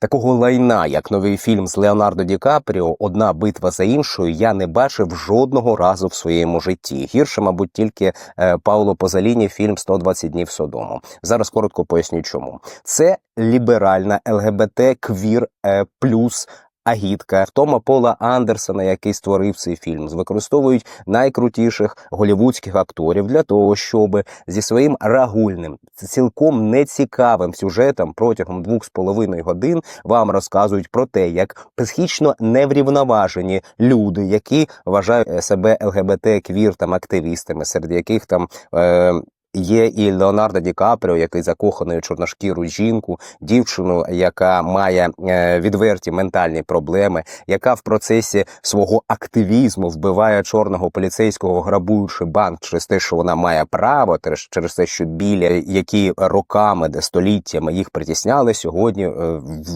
Такого лайна, як новий фільм з Леонардо Ді Капріо, одна битва за іншою, я не бачив жодного разу в своєму житті. Гірше, мабуть, тільки е, Пауло Позаліні фільм «120 днів Содому. Зараз коротко поясню, чому це ліберальна ЛГБТ квір е, плюс. Агітка Тома Пола Андерсона, який створив цей фільм, використовують найкрутіших голівудських акторів для того, щоб зі своїм рагульним, цілком нецікавим сюжетом протягом двох з половиною годин вам розказують про те, як психічно неврівноважені люди, які вважають е, себе ЛГБТ квір там активістами, серед яких там. Е- Є і Леонардо Ді Капріо, який закоханий чорношкіру жінку, дівчину, яка має е, відверті ментальні проблеми, яка в процесі свого активізму вбиває чорного поліцейського, грабуючи банк через те, що вона має право, через те, що білі, які роками, де століттями їх притісняли сьогодні е,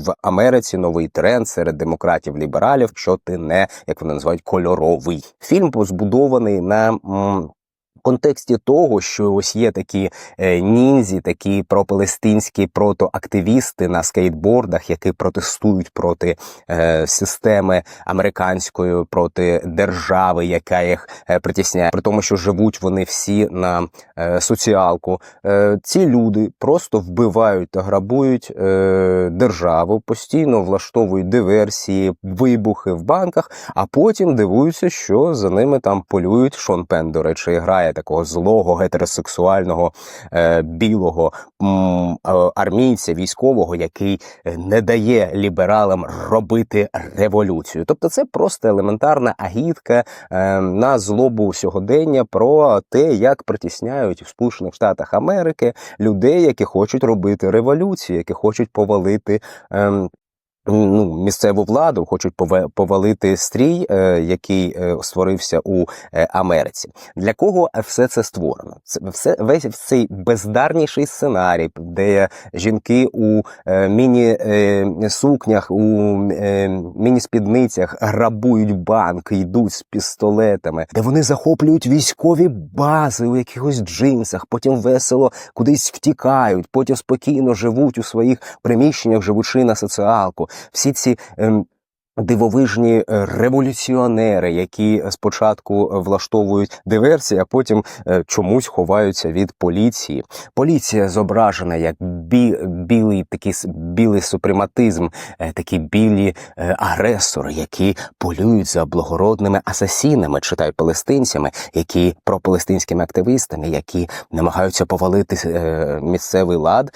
в Америці. Новий тренд серед демократів-лібералів, що ти не як вони називають кольоровий. Фільм збудований на. Контексті того, що ось є такі е, ніндзі, такі пропалестинські протоактивісти на скейтбордах, які протестують проти е, системи американської, проти держави, яка їх е, притісняє, при тому, що живуть вони всі на е, соціалку. Е, ці люди просто вбивають та грабують е, державу, постійно влаштовують диверсії, вибухи в банках, а потім дивуються, що за ними там полюють. Шон Пен, до речі, грає такого злого гетеросексуального е, білого е, армійця, військового, який е, не дає лібералам робити революцію. Тобто, це просто елементарна агітка на злобу сьогодення про те, як притісняють в Сполучених Штатах Америки людей, які хочуть робити революцію, які хочуть повалити. ем, Ну, місцеву владу хочуть повалити стрій, е, який е, створився у е, Америці. Для кого все це створено? Це все весь цей бездарніший сценарій, де жінки у е, міні е, сукнях, у міні-спідницях грабують банк, йдуть з пістолетами, де вони захоплюють військові бази у якихось джинсах, потім весело кудись втікають, потім спокійно живуть у своїх приміщеннях, живучи на соціалку. Всі ці. um, Дивовижні е, революціонери, які спочатку влаштовують диверсії, а потім е, чомусь ховаються від поліції. Поліція зображена як бі, білий такий білий супрематизм, е, такі білі агресори, які полюють за благородними асасінами, читай палестинцями, які пропалестинськими активістами, які намагаються повалити місцевий лад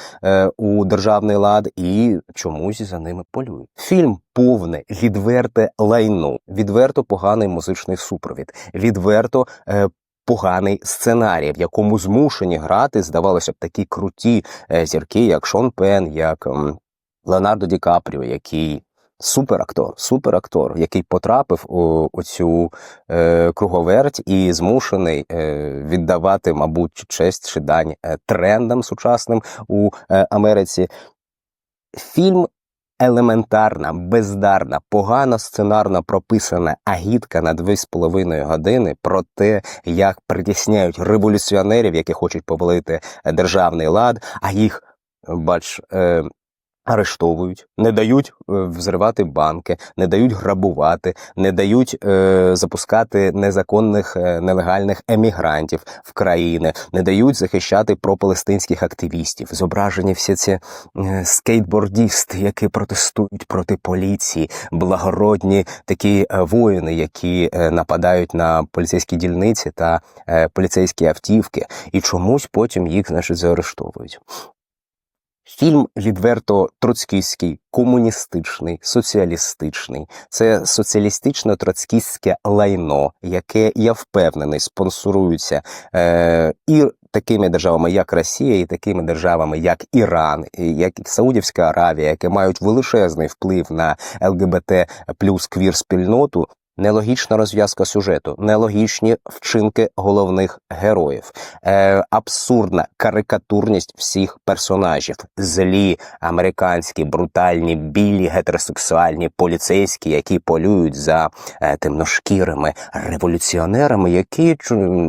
у державний лад і чомусь за ними полюють. Фільм повне, відверте лайно, відверто поганий музичний супровід, відверто. Е, Поганий сценарій, в якому змушені грати, здавалося б, такі круті е, зірки, як Шон Пен, як Леонардо Ді Капріо, який суперактор, суперактор, який потрапив у оцю е, круговерть і змушений е, віддавати, мабуть, честь чи дань е, трендам сучасним у е, Америці. Фільм елементарна, бездарна, погано сценарно прописана агітка на дві з половиною години про те, як притісняють революціонерів, які хочуть повалити державний лад, а їх, бач, е, арештовують, не дають е, взривати банки, не дають грабувати, не дають е, запускати незаконних е, нелегальних емігрантів в країни, не дають захищати пропалестинських активістів. Зображені всі ці е, скейтбордісти, які протестують проти поліції, благородні такі е, воїни, які нападають на поліцейські дільниці та е, поліцейські автівки, і чомусь потім їх значить заарештовують. Фільм відверто троцкістський, комуністичний, соціалістичний. Це соціалістично-троцкістське лайно, яке я впевнений спонсорується е, і такими державами, як Росія, і такими державами, як Іран, і як Саудівська Аравія, які мають величезний вплив на ЛГБТ плюс квір спільноту. Нелогічна розв'язка сюжету, нелогічні вчинки головних героїв, е, абсурдна карикатурність всіх персонажів, злі американські, брутальні, білі, гетеросексуальні поліцейські, які полюють за е, темношкірими революціонерами, які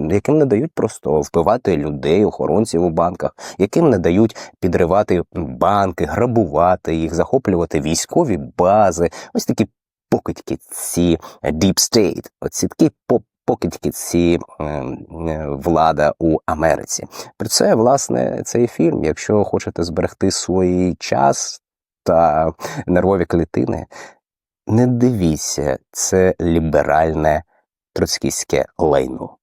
яким не дають просто вбивати людей, охоронців у банках, яким не дають підривати банки, грабувати їх, захоплювати військові бази. Ось такі покидьки ці Deep State, оці такі по- покидьки ці е, е, влада у Америці. Про це, власне, цей фільм. Якщо хочете зберегти свій час та нервові клітини, не дивіться це ліберальне троцкістське лайно.